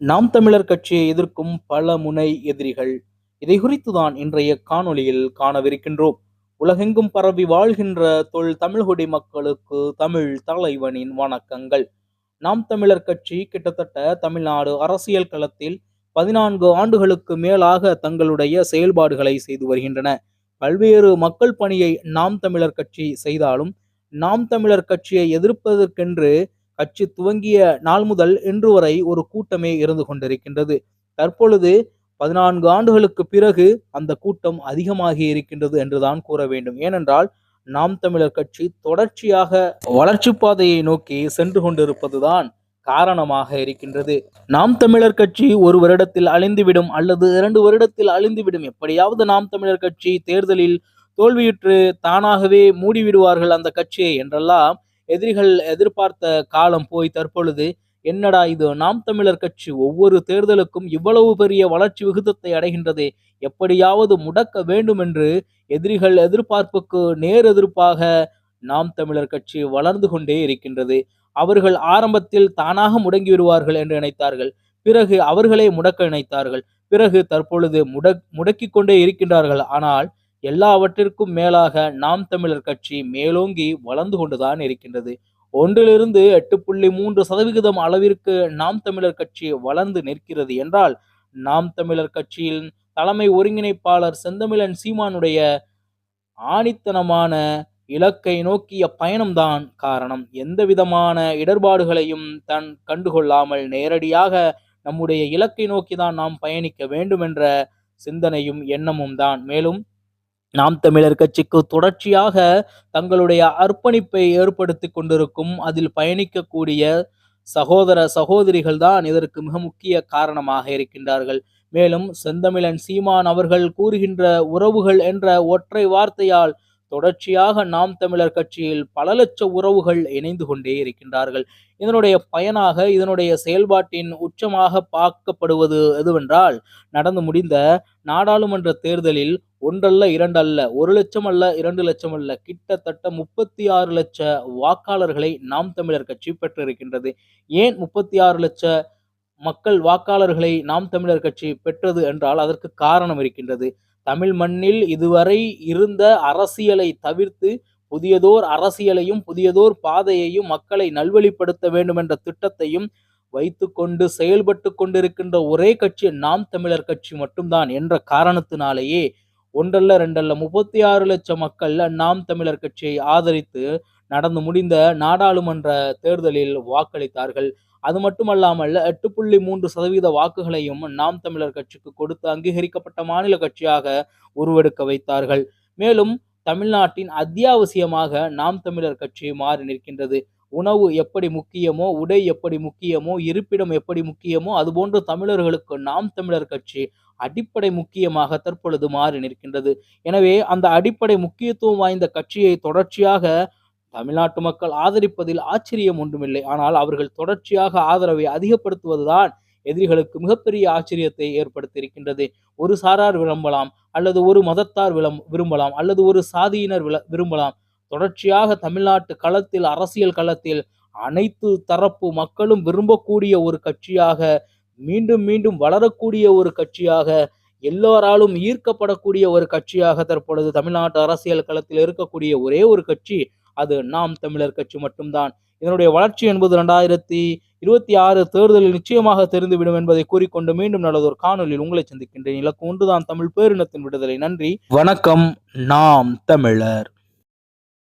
நாம் தமிழர் கட்சியை எதிர்க்கும் பல முனை எதிரிகள். இதை குறித்துதான் இன்றைய காணொளியில் காணவிருக்கின்றோம். உலகெங்கும் பரவி வாழ்கின்ற தொல் தமிழ்குடி மக்களுக்கு தமிழ் தலைவனின் வணக்கங்கள். நாம் தமிழர் கட்சி கிட்டத்தட்ட தமிழ்நாடு அரசியல் களத்தில் பதினான்கு ஆண்டுகளுக்கு மேலாக தங்களுடைய செயல்பாடுகளை செய்து வருகின்றன. பல்வேறு மக்கள் பணியை நாம் தமிழர் கட்சி செய்தாலும் நாம் தமிழர் கட்சியை எதிர்ப்பதற்கென்று கட்சி துவங்கிய நாள் முதல் இன்று வரை ஒரு கூட்டமே இருந்து கொண்டிருக்கின்றது. தற்பொழுது பதினான்கு ஆண்டுகளுக்கு பிறகு அந்த கூட்டம் அதிகமாகி இருக்கின்றது என்றுதான் கூற வேண்டும். ஏனென்றால் நாம் தமிழர் கட்சி தொடர்ச்சியாக வளர்ச்சி பாதையை நோக்கி சென்று கொண்டிருப்பதுதான் காரணமாக இருக்கின்றது. நாம் தமிழர் கட்சி ஒரு வருடத்தில் அழிந்துவிடும் அல்லது இரண்டு வருடத்தில் அழிந்துவிடும். எப்படியாவது நாம் தமிழர் கட்சி தேர்தலில் தோல்வியுற்று தானாகவே மூடிவிடுவார்கள் அந்த கட்சியை என்றெல்லாம் எதிரிகள் எதிர்பார்த்த காலம் போய் தற்பொழுது என்னடா இது? நாம் தமிழர் கட்சி ஒவ்வொரு தேர்தலுக்கும் இவ்வளவு பெரிய வளர்ச்சி விகிதத்தை அடைகின்றது. எப்படியாவது முடக்க வேண்டும் என்று எதிரிகள் எதிர்பார்ப்புக்கு நேர் எதிர்ப்பாக நாம் தமிழர் கட்சி வளர்ந்து கொண்டே இருக்கின்றது. அவர்கள் ஆரம்பத்தில் தானாக முடங்கி விடுவார்கள் என்று நினைத்தார்கள். பிறகு அவர்களே முடக்க நினைத்தார்கள். பிறகு தற்பொழுது முடக் முடக்கிக் கொண்டே இருக்கின்றார்கள். ஆனால் எல்லாவற்றிற்கும் மேலாக நாம் தமிழர் கட்சி மேலோங்கி வளர்ந்து கொண்டுதான் இருக்கின்றது. ஒன்றிலிருந்து எட்டு புள்ளி மூன்று சதவிகிதம் அளவிற்கு நாம் தமிழர் கட்சி வளர்ந்து நிற்கிறது என்றால் நாம் தமிழர் கட்சியின் தலைமை ஒருங்கிணைப்பாளர் செந்தமிழன் சீமானுடைய ஆணித்தனமான இலக்கை நோக்கிய பயணம்தான் காரணம். எந்த விதமான இடர்பாடுகளையும் தன் கண்டுகொள்ளாமல் நேரடியாக நம்முடைய இலக்கை நோக்கிதான் நாம் பயணிக்க வேண்டும் என்ற சிந்தனையும் எண்ணமும் தான். மேலும் நாம் தமிழர் கட்சிக்கு தொடர்ச்சியாக தங்களுடைய அர்ப்பணிப்பை ஏற்படுத்தி கொண்டிருக்கும் அதில் பயணிக்கக்கூடிய சகோதர சகோதரிகள் தான் இதற்கு மிக முக்கிய காரணமாக இருக்கின்றார்கள். மேலும் செந்தமிழன் சீமான் அவர்கள் கூறுகின்ற உறவுகள் என்ற ஒற்றை வார்த்தையால் தொடர்ச்சியாக நாம் தமிழர் கட்சியில் பல லட்ச உறவுகள் இணைந்து கொண்டே இருக்கின்றார்கள். இதனுடைய பயனாக இதனுடைய செயல்பாட்டின் உச்சமாக பார்க்கப்படுவது எதுவென்றால் நடந்து முடிந்த நாடாளுமன்ற தேர்தலில் ஒன்றல்ல இரண்டல்ல ஒரு லட்சம் அல்ல இரண்டு லட்சம் அல்ல கிட்டத்தட்ட முப்பத்தி ஆறு லட்ச வாக்காளர்களை நாம் தமிழர் கட்சி பெற்றிருக்கின்றது. ஏன் முப்பத்தி ஆறு லட்ச மக்கள் வாக்காளர்களை நாம் தமிழர் கட்சி பெற்றது என்றால் அதற்கு காரணம் இருக்கின்றது. தமிழ் மண்ணில் இதுவரை இருந்த அரசியலை தவிர்த்து புதியதோர் அரசியலையும் புதியதோர் பாதையையும் மக்களை நல்வழிப்படுத்த வேண்டும் என்ற திட்டத்தையும் வைத்துக்கொண்டு செயல்பட்டு கொண்டிருக்கின்ற ஒரே கட்சி நாம் தமிழர் கட்சி மட்டும்தான் என்ற காரணத்தினாலேயே ஒன்றல்ல ரெண்டல்ல முப்பத்தி ஆறு லட்சம் மக்கள் நாம் தமிழர் கட்சியை ஆதரித்து நடந்து முடிந்த நாடாளுமன்ற தேர்தலில் வாக்களித்தார்கள். அது மட்டுமல்லாமல் எட்டு புள்ளி மூன்று சதவீத வாக்குகளையும் நாம் தமிழர் கட்சிக்கு கொடுத்து அங்கீகரிக்கப்பட்ட மாநில கட்சியாக உருவெடுக்க வைத்தார்கள். மேலும் தமிழ்நாட்டின் அத்தியாவசியமாக நாம் தமிழர் கட்சி மாறி நிற்கின்றது. உணவு எப்படி முக்கியமோ உடை எப்படி முக்கியமோ இருப்பிடம் எப்படி முக்கியமோ அதுபோன்று தமிழர்களுக்கு நாம் தமிழர் கட்சி அடிப்படை முக்கியமாக தற்பொழுது மாறி நிற்கின்றது. எனவே அந்த அடிப்படை முக்கியத்துவம் வாய்ந்த கட்சியை தொடர்ச்சியாக தமிழ்நாட்டு மக்கள் ஆதரிப்பதில் ஆச்சரியம் ஒன்றுமில்லை. ஆனால் அவர்கள் தொடர்ச்சியாக ஆதரவை அதிகப்படுத்துவதுதான் எதிரிகளுக்கு மிகப்பெரிய ஆச்சரியத்தை ஏற்படுத்தியிருக்கின்றது. ஒரு சாரார் விரும்பலாம் அல்லது ஒரு மதத்தார் விளம் விரும்பலாம் அல்லது ஒரு சாதியினர் விரும்பலாம். தொடர்ச்சியாக தமிழ்நாட்டு களத்தில் அரசியல் களத்தில் அனைத்து தரப்பு மக்களும் விரும்பக்கூடிய ஒரு கட்சியாக மீண்டும் மீண்டும் வளரக்கூடிய ஒரு கட்சியாக எல்லோராலும் ஈர்க்கப்படக்கூடிய ஒரு கட்சியாக தற்பொழுது தமிழ்நாட்டு அரசியல் களத்தில் இருக்கக்கூடிய ஒரே ஒரு கட்சி அது நாம் தமிழர் கட்சி மட்டும்தான். இதனுடைய வளர்ச்சி என்பது இரண்டாயிரத்தி இருபத்தி ஆறு தேர்தலில் நிச்சயமாக தெரிந்துவிடும் என்பதை கூறிக்கொண்டு மீண்டும் நல்லதொரு காணொலியில் உங்களை சந்திக்கின்றேன். இலக்கு ஒன்றுதான் தமிழ் பேரினத்தின் விடுதலை. நன்றி. வணக்கம். நாம் தமிழர்.